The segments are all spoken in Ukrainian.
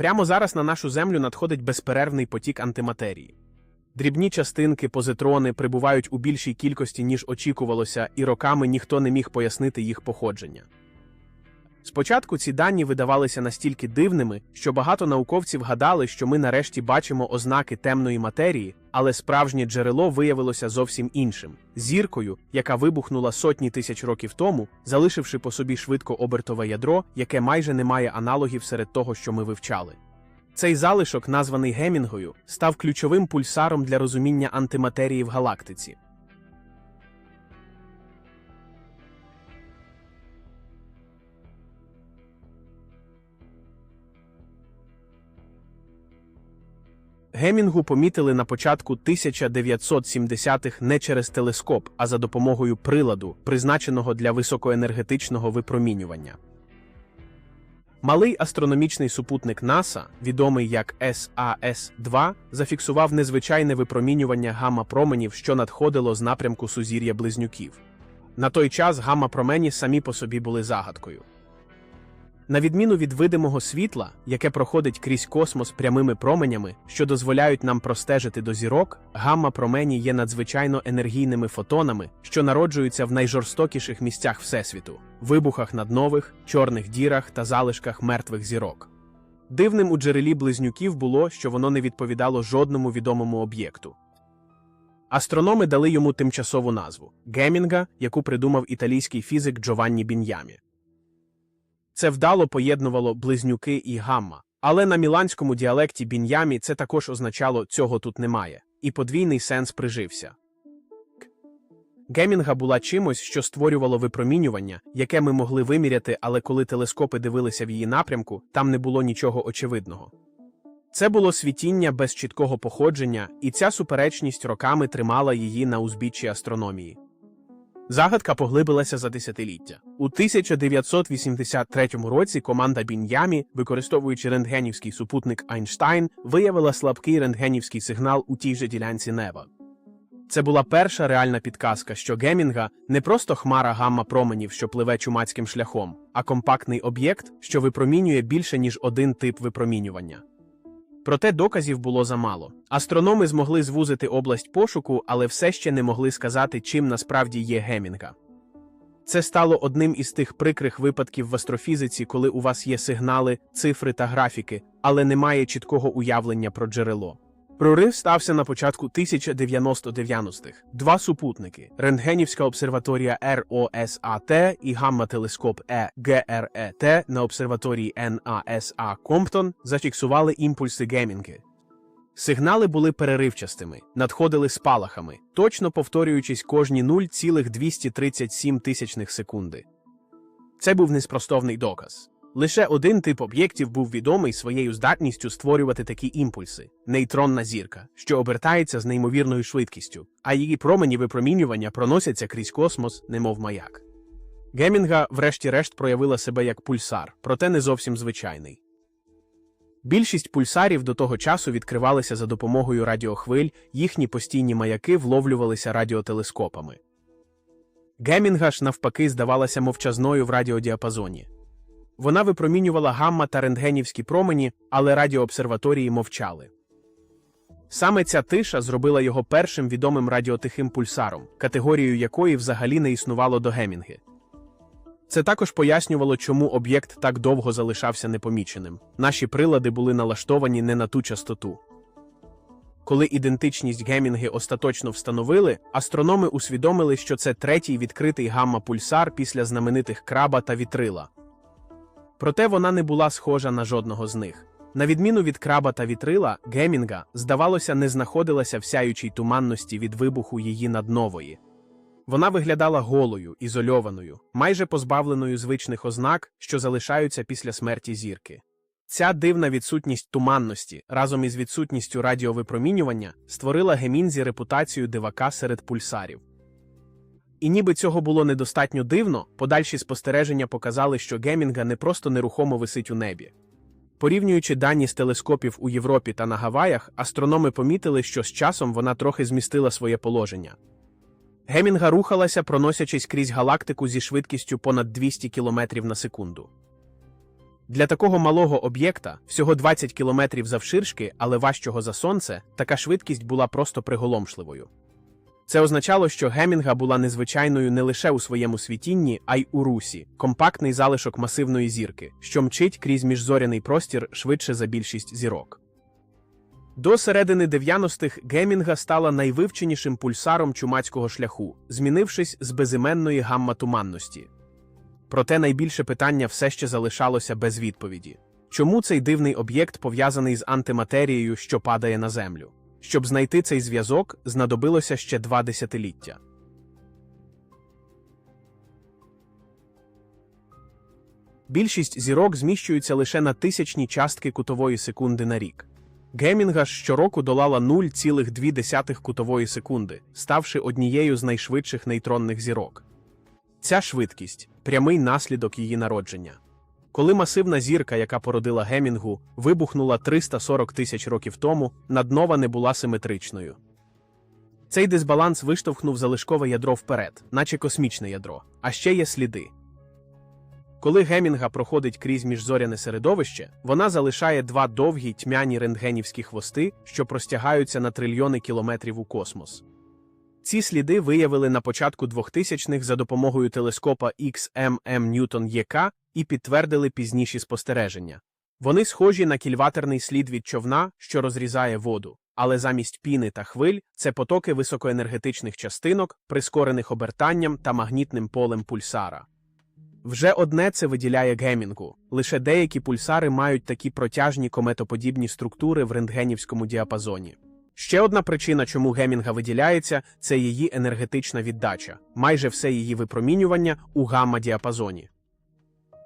Прямо зараз на нашу землю надходить безперервний потік антиматерії. Дрібні частинки, позитрони прибувають у більшій кількості, ніж очікувалося, і роками ніхто не міг пояснити їх походження. Спочатку ці дані видавалися настільки дивними, що багато науковців гадали, що ми нарешті бачимо ознаки темної матерії, але справжнє джерело виявилося зовсім іншим зіркою, яка вибухнула сотні тисяч років тому, залишивши по собі швидкообертове ядро, яке майже не має аналогів серед того, що ми вивчали. Цей залишок, названий Гемінгою, став ключовим пульсаром для розуміння антиматерії в галактиці. Гемінгу помітили на початку 1970-х не через телескоп, а за допомогою приладу, призначеного для високоенергетичного випромінювання. Малий астрономічний супутник НАСА, відомий як САС-2, зафіксував незвичайне випромінювання гамма-променів, що надходило з напрямку сузір'я близнюків. На той час гамма-промені самі по собі були загадкою. На відміну від видимого світла, яке проходить крізь космос прямими променями, що дозволяють нам простежити до зірок, гамма-промені є надзвичайно енергійними фотонами, що народжуються в найжорстокіших місцях Всесвіту вибухах над нових, чорних дірах та залишках мертвих зірок. Дивним у джерелі близнюків було, що воно не відповідало жодному відомому об'єкту. Астрономи дали йому тимчасову назву Гемінга, яку придумав італійський фізик Джованні Біньямі. Це вдало поєднувало близнюки і гамма. Але на міланському діалекті бін'ямі це також означало цього тут немає, і подвійний сенс прижився. Гемінга була чимось, що створювало випромінювання, яке ми могли виміряти, але коли телескопи дивилися в її напрямку, там не було нічого очевидного. Це було світіння без чіткого походження, і ця суперечність роками тримала її на узбіччі астрономії. Загадка поглибилася за десятиліття. У 1983 році команда Бін'ямі, використовуючи рентгенівський супутник Айнштайн, виявила слабкий рентгенівський сигнал у тій же ділянці неба. Це була перша реальна підказка, що Гемінга не просто хмара гамма променів, що пливе чумацьким шляхом, а компактний об'єкт, що випромінює більше ніж один тип випромінювання. Проте доказів було замало. Астрономи змогли звузити область пошуку, але все ще не могли сказати, чим насправді є Гемінга. Це стало одним із тих прикрих випадків в астрофізиці, коли у вас є сигнали, цифри та графіки, але немає чіткого уявлення про джерело. Прорив стався на початку 1990-х. Два супутники Рентгенівська обсерваторія РОСАТ і гамма-телескоп ЕГРЕТ на обсерваторії НАСА Комптон зафіксували імпульси Гемінги. Сигнали були переривчастими, надходили спалахами, точно повторюючись кожні 0,237 тисячних секунди. Це був неспростовний доказ. Лише один тип об'єктів був відомий своєю здатністю створювати такі імпульси нейтронна зірка, що обертається з неймовірною швидкістю, а її промені випромінювання проносяться крізь космос, немов маяк. Гемінга, врешті-решт, проявила себе як пульсар, проте не зовсім звичайний. Більшість пульсарів до того часу відкривалися за допомогою радіохвиль, їхні постійні маяки вловлювалися радіотелескопами. Гемінга ж, навпаки, здавалася мовчазною в радіодіапазоні. Вона випромінювала гамма та рентгенівські промені, але радіообсерваторії мовчали. Саме ця тиша зробила його першим відомим радіотихим пульсаром, категорією якої взагалі не існувало до Гемінги. Це також пояснювало, чому об'єкт так довго залишався непоміченим. Наші прилади були налаштовані не на ту частоту. Коли ідентичність Гемінги остаточно встановили, астрономи усвідомили, що це третій відкритий гамма-пульсар після знаменитих краба та вітрила. Проте вона не була схожа на жодного з них. На відміну від краба та вітрила, Гемінга, здавалося, не знаходилася в сяючій туманності від вибуху її наднової. Вона виглядала голою, ізольованою, майже позбавленою звичних ознак, що залишаються після смерті зірки. Ця дивна відсутність туманності разом із відсутністю радіовипромінювання створила Гемінзі репутацію дивака серед пульсарів. І ніби цього було недостатньо дивно, подальші спостереження показали, що Гемінга не просто нерухомо висить у небі. Порівнюючи дані з телескопів у Європі та на Гаваях, астрономи помітили, що з часом вона трохи змістила своє положення. Гемінга рухалася, проносячись крізь галактику зі швидкістю понад 200 км на секунду. Для такого малого об'єкта, всього 20 кілометрів завширшки, але важчого за сонце, така швидкість була просто приголомшливою. Це означало, що Гемінга була незвичайною не лише у своєму світінні, а й у русі, компактний залишок масивної зірки, що мчить крізь міжзоряний простір швидше за більшість зірок. До середини 90-х Гемінга стала найвивченішим пульсаром чумацького шляху, змінившись з безіменної гамма-туманності. Проте найбільше питання все ще залишалося без відповіді. Чому цей дивний об'єкт пов'язаний з антиматерією, що падає на Землю? Щоб знайти цей зв'язок, знадобилося ще два десятиліття. Більшість зірок зміщуються лише на тисячні частки кутової секунди на рік. Гемінга ж щороку долала 0,2 кутової секунди, ставши однією з найшвидших нейтронних зірок. Ця швидкість прямий наслідок її народження. Коли масивна зірка, яка породила Гемінгу, вибухнула 340 тисяч років тому, наднова не була симетричною. Цей дисбаланс виштовхнув залишкове ядро вперед, наче космічне ядро, а ще є сліди. Коли Гемінга проходить крізь міжзоряне середовище, вона залишає два довгі тьмяні рентгенівські хвости, що простягаються на трильйони кілометрів у космос. Ці сліди виявили на початку 2000-х за допомогою телескопа XMM Ньютон ЄК і підтвердили пізніші спостереження. Вони схожі на кільватерний слід від човна, що розрізає воду, але замість піни та хвиль це потоки високоенергетичних частинок, прискорених обертанням та магнітним полем пульсара. Вже одне це виділяє гемінгу. Лише деякі пульсари мають такі протяжні кометоподібні структури в рентгенівському діапазоні. Ще одна причина, чому гемінга виділяється, це її енергетична віддача, майже все її випромінювання у гамма-діапазоні.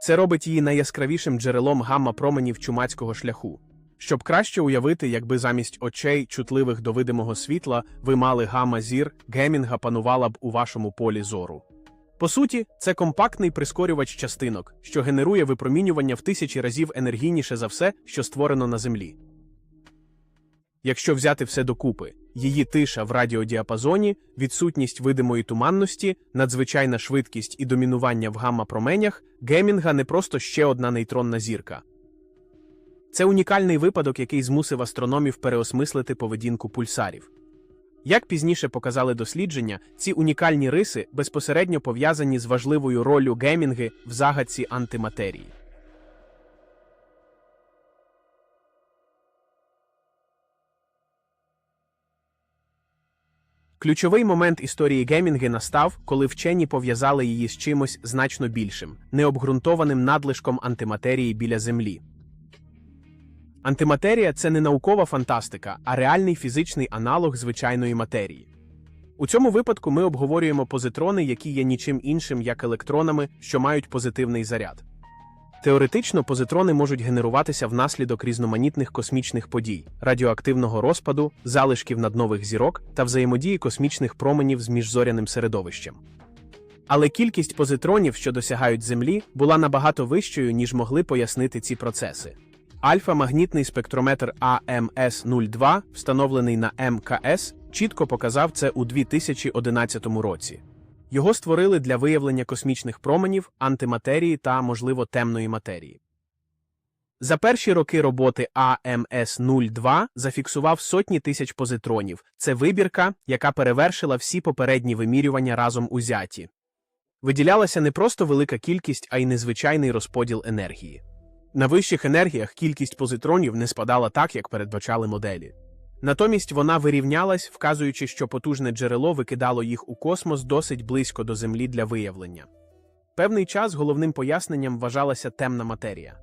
Це робить її найяскравішим джерелом гамма-променів чумацького шляху. Щоб краще уявити, якби замість очей, чутливих до видимого світла, ви мали гамма-зір, гемінга панувала б у вашому полі зору. По суті, це компактний прискорювач частинок, що генерує випромінювання в тисячі разів енергійніше за все, що створено на Землі. Якщо взяти все докупи, її тиша в радіодіапазоні, відсутність видимої туманності, надзвичайна швидкість і домінування в гамма-променях, Гемінга не просто ще одна нейтронна зірка. Це унікальний випадок, який змусив астрономів переосмислити поведінку пульсарів. Як пізніше показали дослідження, ці унікальні риси безпосередньо пов'язані з важливою роллю гемінги в загадці антиматерії. Ключовий момент історії гемінги настав, коли вчені пов'язали її з чимось значно більшим, необґрунтованим надлишком антиматерії біля Землі. Антиматерія це не наукова фантастика, а реальний фізичний аналог звичайної матерії. У цьому випадку ми обговорюємо позитрони, які є нічим іншим, як електронами, що мають позитивний заряд. Теоретично позитрони можуть генеруватися внаслідок різноманітних космічних подій, радіоактивного розпаду, залишків наднових зірок та взаємодії космічних променів з міжзоряним середовищем. Але кількість позитронів, що досягають Землі, була набагато вищою, ніж могли пояснити ці процеси. Альфа-магнітний спектрометр АМС-02, встановлений на МКС, чітко показав це у 2011 році. Його створили для виявлення космічних променів, антиматерії та, можливо, темної матерії. За перші роки роботи АМС-02 зафіксував сотні тисяч позитронів. Це вибірка, яка перевершила всі попередні вимірювання разом узяті. Виділялася не просто велика кількість, а й незвичайний розподіл енергії. На вищих енергіях кількість позитронів не спадала так, як передбачали моделі. Натомість вона вирівнялась, вказуючи, що потужне джерело викидало їх у космос досить близько до Землі для виявлення. Певний час головним поясненням вважалася темна матерія.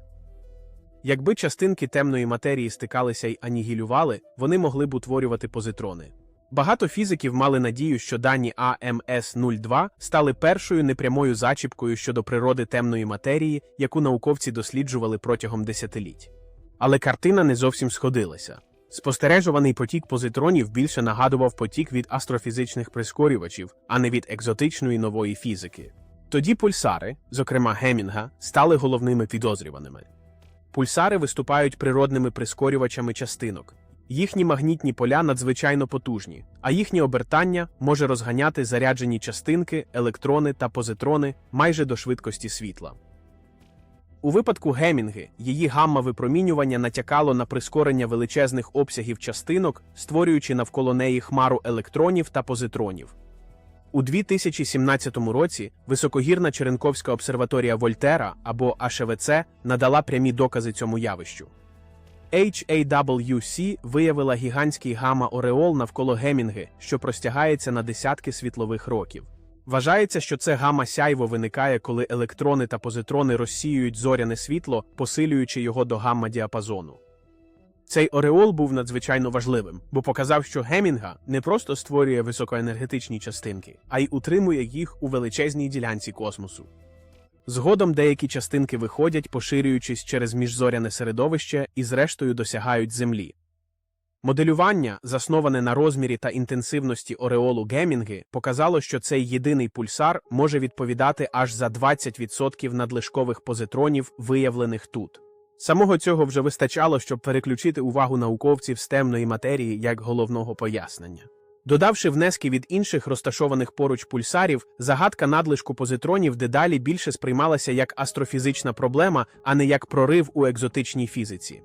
Якби частинки темної матерії стикалися й анігілювали, вони могли б утворювати позитрони. Багато фізиків мали надію, що дані АМС-02 стали першою непрямою зачіпкою щодо природи темної матерії, яку науковці досліджували протягом десятиліть. Але картина не зовсім сходилася. Спостережуваний потік позитронів більше нагадував потік від астрофізичних прискорювачів, а не від екзотичної нової фізики. Тоді пульсари, зокрема Гемінга, стали головними підозрюваними. Пульсари виступають природними прискорювачами частинок. Їхні магнітні поля надзвичайно потужні, а їхнє обертання може розганяти заряджені частинки, електрони та позитрони майже до швидкості світла. У випадку Гемінги її гамма-випромінювання натякало на прискорення величезних обсягів частинок, створюючи навколо неї хмару електронів та позитронів. У 2017 році високогірна Черенковська обсерваторія Вольтера або АШВЦ надала прямі докази цьому явищу. HAWC виявила гігантський гамма-ореол навколо Гемінги, що простягається на десятки світлових років. Вважається, що це гамма-сяйво виникає, коли електрони та позитрони розсіюють зоряне світло, посилюючи його до гамма-діапазону. Цей ореол був надзвичайно важливим, бо показав, що Гемінга не просто створює високоенергетичні частинки, а й утримує їх у величезній ділянці космосу. Згодом деякі частинки виходять, поширюючись через міжзоряне середовище і зрештою досягають Землі. Моделювання, засноване на розмірі та інтенсивності ореолу Гемінги, показало, що цей єдиний пульсар може відповідати аж за 20% надлишкових позитронів, виявлених тут. Самого цього вже вистачало, щоб переключити увагу науковців з темної матерії як головного пояснення. Додавши внески від інших розташованих поруч пульсарів, загадка надлишку позитронів дедалі більше сприймалася як астрофізична проблема, а не як прорив у екзотичній фізиці.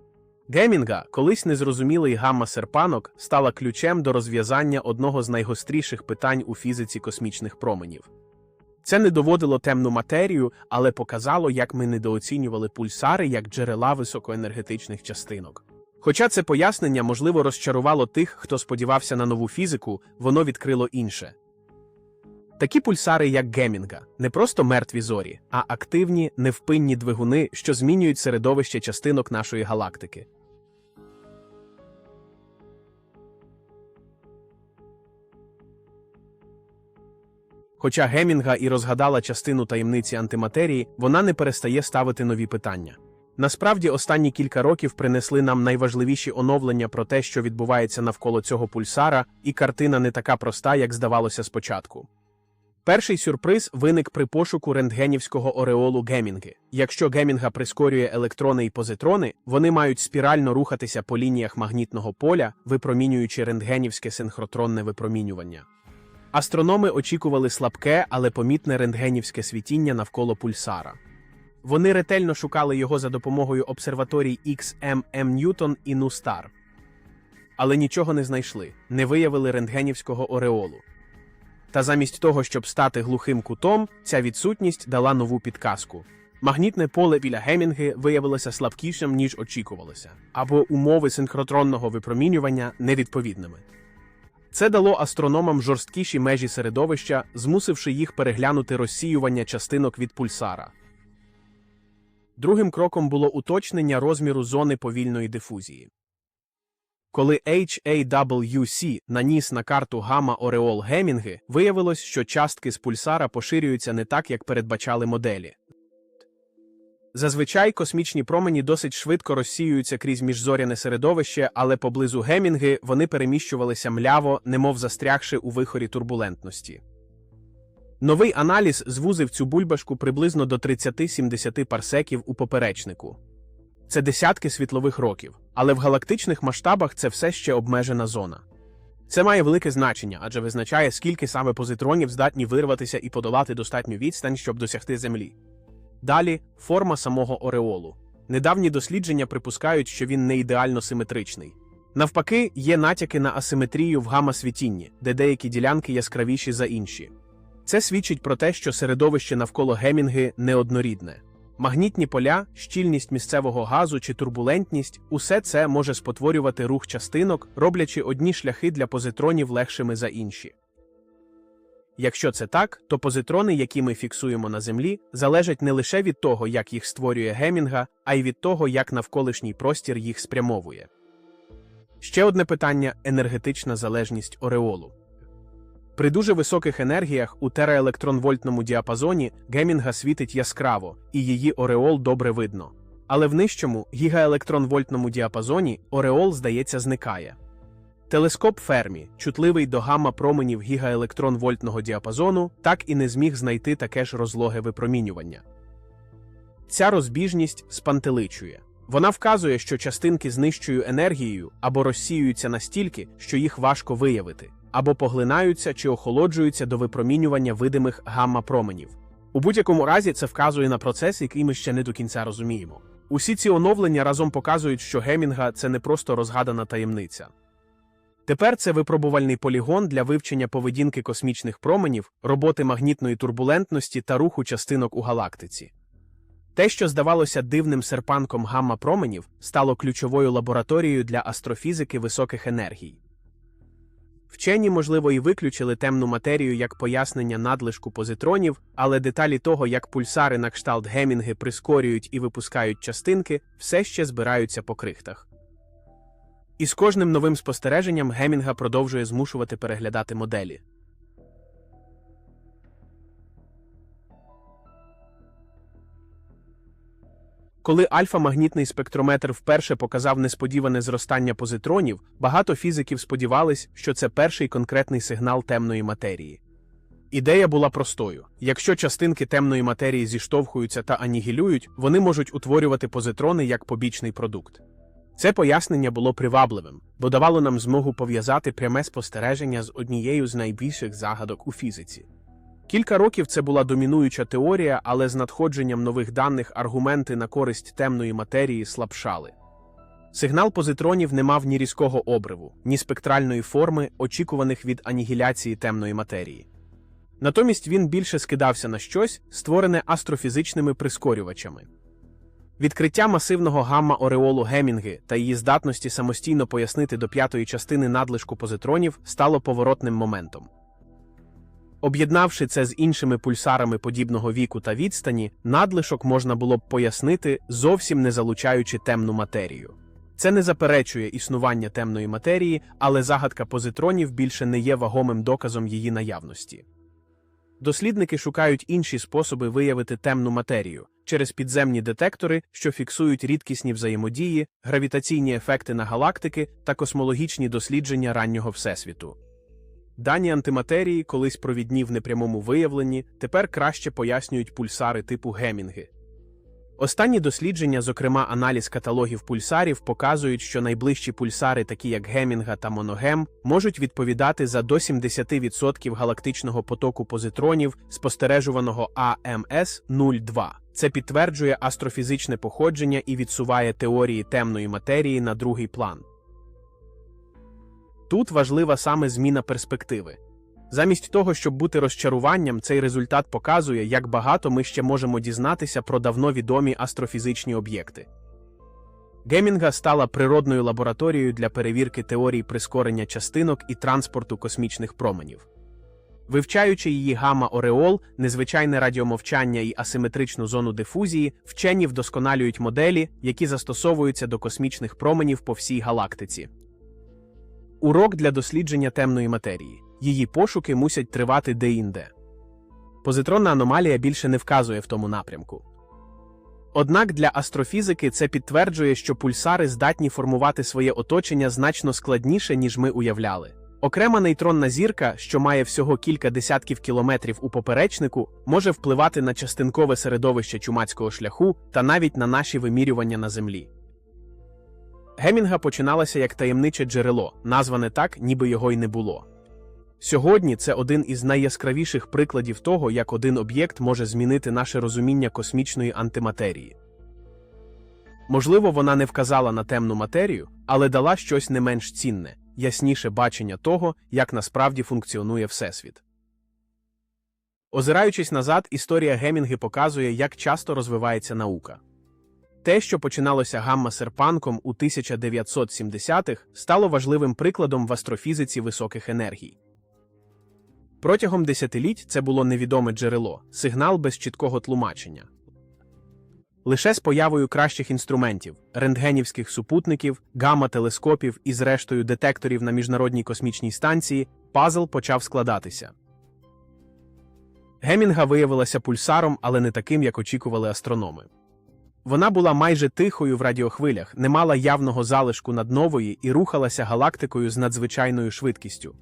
Гемінга, колись незрозумілий гамма-серпанок, стала ключем до розв'язання одного з найгостріших питань у фізиці космічних променів. Це не доводило темну матерію, але показало, як ми недооцінювали пульсари як джерела високоенергетичних частинок. Хоча це пояснення, можливо, розчарувало тих, хто сподівався на нову фізику, воно відкрило інше. Такі пульсари, як Гемінга, не просто мертві зорі, а активні, невпинні двигуни, що змінюють середовище частинок нашої галактики. Хоча Гемінга і розгадала частину таємниці антиматерії, вона не перестає ставити нові питання. Насправді, останні кілька років принесли нам найважливіші оновлення про те, що відбувається навколо цього пульсара, і картина не така проста, як здавалося спочатку. Перший сюрприз виник при пошуку рентгенівського ореолу Гемінги. Якщо Гемінга прискорює електрони і позитрони, вони мають спірально рухатися по лініях магнітного поля, випромінюючи рентгенівське синхротронне випромінювання. Астрономи очікували слабке, але помітне рентгенівське світіння навколо пульсара. Вони ретельно шукали його за допомогою обсерваторій XMM Ньютон і Нустар. Але нічого не знайшли, не виявили рентгенівського ореолу. Та замість того, щоб стати глухим кутом, ця відсутність дала нову підказку. Магнітне поле біля Гемінги виявилося слабкішим, ніж очікувалося, або умови синхротронного випромінювання невідповідними. Це дало астрономам жорсткіші межі середовища, змусивши їх переглянути розсіювання частинок від пульсара. Другим кроком було уточнення розміру зони повільної дифузії. Коли HAWC наніс на карту гамма Ореол Гемінги, виявилось, що частки з пульсара поширюються не так, як передбачали моделі. Зазвичай космічні промені досить швидко розсіюються крізь міжзоряне середовище, але поблизу Гемінги вони переміщувалися мляво, немов застрягши у вихорі турбулентності. Новий аналіз звузив цю бульбашку приблизно до 30-70 парсеків у поперечнику. Це десятки світлових років, але в галактичних масштабах це все ще обмежена зона. Це має велике значення, адже визначає, скільки саме позитронів здатні вирватися і подолати достатню відстань, щоб досягти Землі. Далі форма самого ореолу. Недавні дослідження припускають, що він не ідеально симетричний. Навпаки, є натяки на асиметрію в гамма-світінні, де деякі ділянки яскравіші за інші. Це свідчить про те, що середовище навколо Гемінги неоднорідне. Магнітні поля, щільність місцевого газу чи турбулентність усе це може спотворювати рух частинок, роблячи одні шляхи для позитронів легшими за інші. Якщо це так, то позитрони, які ми фіксуємо на Землі, залежать не лише від того, як їх створює Гемінга, а й від того, як навколишній простір їх спрямовує. Ще одне питання енергетична залежність ореолу. При дуже високих енергіях у тераелектронвольтному діапазоні Гемінга світить яскраво, і її ореол добре видно. Але в нижчому гігаелектронвольтному діапазоні ореол, здається, зникає. Телескоп Фермі, чутливий до гамма променів гігаелектронвольтного діапазону, так і не зміг знайти таке ж розлоге випромінювання. Ця розбіжність спантеличує. Вона вказує, що частинки з нижчою енергією або розсіюються настільки, що їх важко виявити, або поглинаються чи охолоджуються до випромінювання видимих гамма променів. У будь-якому разі це вказує на процес, який ми ще не до кінця розуміємо. Усі ці оновлення разом показують, що Гемінга це не просто розгадана таємниця. Тепер це випробувальний полігон для вивчення поведінки космічних променів, роботи магнітної турбулентності та руху частинок у галактиці. Те, що здавалося дивним серпанком гамма-променів, стало ключовою лабораторією для астрофізики високих енергій. Вчені, можливо, і виключили темну матерію як пояснення надлишку позитронів, але деталі того, як пульсари на кшталт гемінги прискорюють і випускають частинки, все ще збираються по крихтах. І з кожним новим спостереженням Гемінга продовжує змушувати переглядати моделі. Коли альфа-магнітний спектрометр вперше показав несподіване зростання позитронів, багато фізиків сподівались, що це перший конкретний сигнал темної матерії. Ідея була простою: якщо частинки темної матерії зіштовхуються та анігілюють, вони можуть утворювати позитрони як побічний продукт. Це пояснення було привабливим, бо давало нам змогу пов'язати пряме спостереження з однією з найбільших загадок у фізиці. Кілька років це була домінуюча теорія, але з надходженням нових даних аргументи на користь темної матерії слабшали. Сигнал позитронів не мав ні різкого обриву, ні спектральної форми, очікуваних від анігіляції темної матерії. Натомість він більше скидався на щось, створене астрофізичними прискорювачами. Відкриття масивного гамма-ореолу Гемінги та її здатності самостійно пояснити до п'ятої частини надлишку позитронів стало поворотним моментом. Об'єднавши це з іншими пульсарами подібного віку та відстані, надлишок можна було б пояснити, зовсім не залучаючи темну матерію. Це не заперечує існування темної матерії, але загадка позитронів більше не є вагомим доказом її наявності. Дослідники шукають інші способи виявити темну матерію через підземні детектори, що фіксують рідкісні взаємодії, гравітаційні ефекти на галактики та космологічні дослідження раннього всесвіту. Дані антиматерії, колись провідні в непрямому виявленні, тепер краще пояснюють пульсари типу гемінги. Останні дослідження, зокрема аналіз каталогів пульсарів, показують, що найближчі пульсари, такі як гемінга та моногем, можуть відповідати за до 70% галактичного потоку позитронів, спостережуваного АМС 02. Це підтверджує астрофізичне походження і відсуває теорії темної матерії на другий план. Тут важлива саме зміна перспективи. Замість того, щоб бути розчаруванням, цей результат показує, як багато ми ще можемо дізнатися про давно відомі астрофізичні об'єкти. Гемінга стала природною лабораторією для перевірки теорій прискорення частинок і транспорту космічних променів. Вивчаючи її гамма-ореол, незвичайне радіомовчання і асиметричну зону дифузії, вчені вдосконалюють моделі, які застосовуються до космічних променів по всій галактиці. Урок для дослідження темної матерії. Її пошуки мусять тривати деінде. Позитронна аномалія більше не вказує в тому напрямку. Однак для астрофізики це підтверджує, що пульсари здатні формувати своє оточення значно складніше, ніж ми уявляли. Окрема нейтронна зірка, що має всього кілька десятків кілометрів у поперечнику, може впливати на частинкове середовище чумацького шляху та навіть на наші вимірювання на Землі. Гемінга починалася як таємниче джерело, назване так, ніби його й не було. Сьогодні це один із найяскравіших прикладів того, як один об'єкт може змінити наше розуміння космічної антиматерії. Можливо, вона не вказала на темну матерію, але дала щось не менш цінне, ясніше бачення того, як насправді функціонує Всесвіт. Озираючись назад, історія Гемінги показує, як часто розвивається наука. Те, що починалося гамма-серпанком у 1970-х, стало важливим прикладом в астрофізиці високих енергій. Протягом десятиліть це було невідоме джерело, сигнал без чіткого тлумачення. Лише з появою кращих інструментів, рентгенівських супутників, гамма-телескопів і, зрештою, детекторів на міжнародній космічній станції, пазл почав складатися. Гемінга виявилася пульсаром, але не таким, як очікували астрономи. Вона була майже тихою в радіохвилях, не мала явного залишку над нової і рухалася галактикою з надзвичайною швидкістю.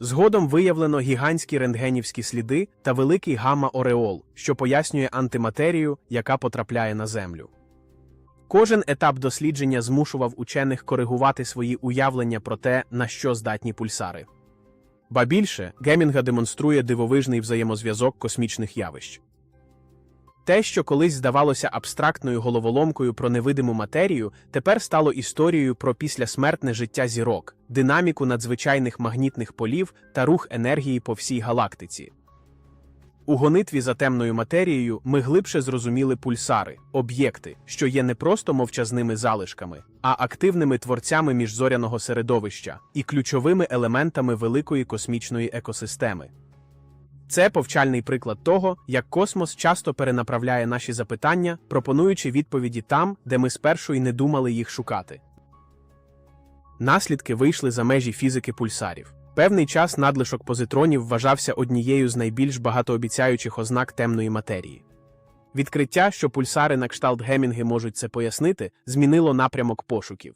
Згодом виявлено гігантські рентгенівські сліди та великий гамма-ореол, що пояснює антиматерію, яка потрапляє на Землю. Кожен етап дослідження змушував учених коригувати свої уявлення про те, на що здатні пульсари. Ба більше, Гемінга демонструє дивовижний взаємозв'язок космічних явищ. Те, що колись здавалося абстрактною головоломкою про невидиму матерію, тепер стало історією про післясмертне життя зірок, динаміку надзвичайних магнітних полів та рух енергії по всій галактиці. У гонитві за темною матерією ми глибше зрозуміли пульсари, об'єкти, що є не просто мовчазними залишками, а активними творцями міжзоряного середовища і ключовими елементами великої космічної екосистеми. Це повчальний приклад того, як космос часто перенаправляє наші запитання, пропонуючи відповіді там, де ми спершу й не думали їх шукати. Наслідки вийшли за межі фізики пульсарів. Певний час надлишок позитронів вважався однією з найбільш багатообіцяючих ознак темної матерії. Відкриття, що пульсари на кшталт Гемінги можуть це пояснити, змінило напрямок пошуків.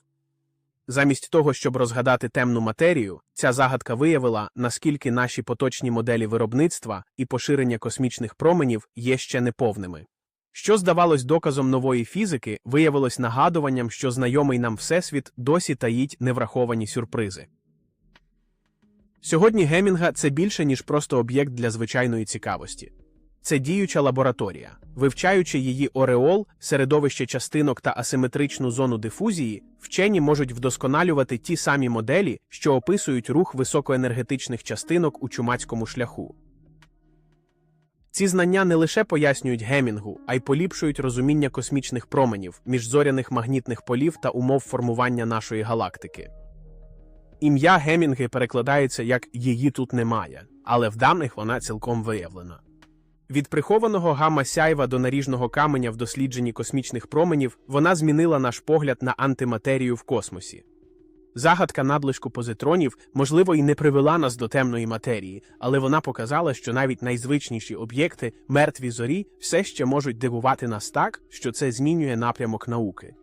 Замість того, щоб розгадати темну матерію, ця загадка виявила, наскільки наші поточні моделі виробництва і поширення космічних променів є ще неповними. Що здавалось доказом нової фізики, виявилось нагадуванням, що знайомий нам Всесвіт досі таїть невраховані сюрпризи. Сьогодні Гемінга це більше, ніж просто об'єкт для звичайної цікавості. Це діюча лабораторія. Вивчаючи її ореол, середовище частинок та асиметричну зону дифузії, вчені можуть вдосконалювати ті самі моделі, що описують рух високоенергетичних частинок у чумацькому шляху. Ці знання не лише пояснюють гемінгу, а й поліпшують розуміння космічних променів, міжзоряних магнітних полів та умов формування нашої галактики. Ім'я Гемінги перекладається як її тут немає, але в даних вона цілком виявлена. Від прихованого гамма сяйва до наріжного каменя в дослідженні космічних променів вона змінила наш погляд на антиматерію в космосі. Загадка надлишку позитронів, можливо, і не привела нас до темної матерії, але вона показала, що навіть найзвичніші об'єкти, мертві зорі, все ще можуть дивувати нас так, що це змінює напрямок науки.